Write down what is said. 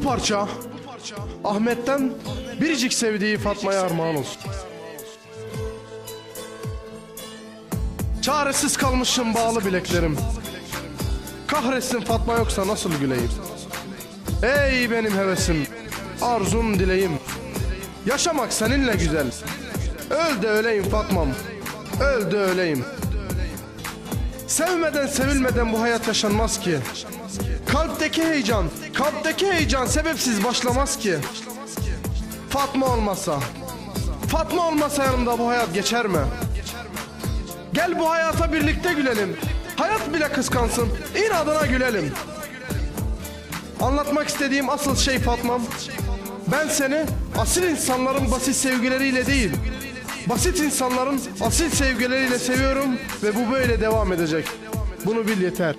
parça Ahmet'ten biricik sevdiği Fatma'ya armağan olsun. Çaresiz kalmışım bağlı bileklerim. Kahretsin Fatma yoksa nasıl güleyim? Ey benim hevesim, arzum dileğim. Yaşamak seninle güzel. Öl de öleyim Fatmam. Öl de öleyim. Sevmeden sevilmeden bu hayat yaşanmaz ki. Kalpteki heyecan, kalpteki heyecan sebepsiz başlamaz ki. Fatma olmasa, Fatma olmasa yanımda bu hayat geçer mi? Gel bu hayata birlikte gülelim. Hayat bile kıskansın, inadına gülelim. Anlatmak istediğim asıl şey Fatmam. Ben seni asil insanların basit sevgileriyle değil, basit insanların asil sevgileriyle seviyorum ve bu böyle devam edecek. Bunu bil yeter.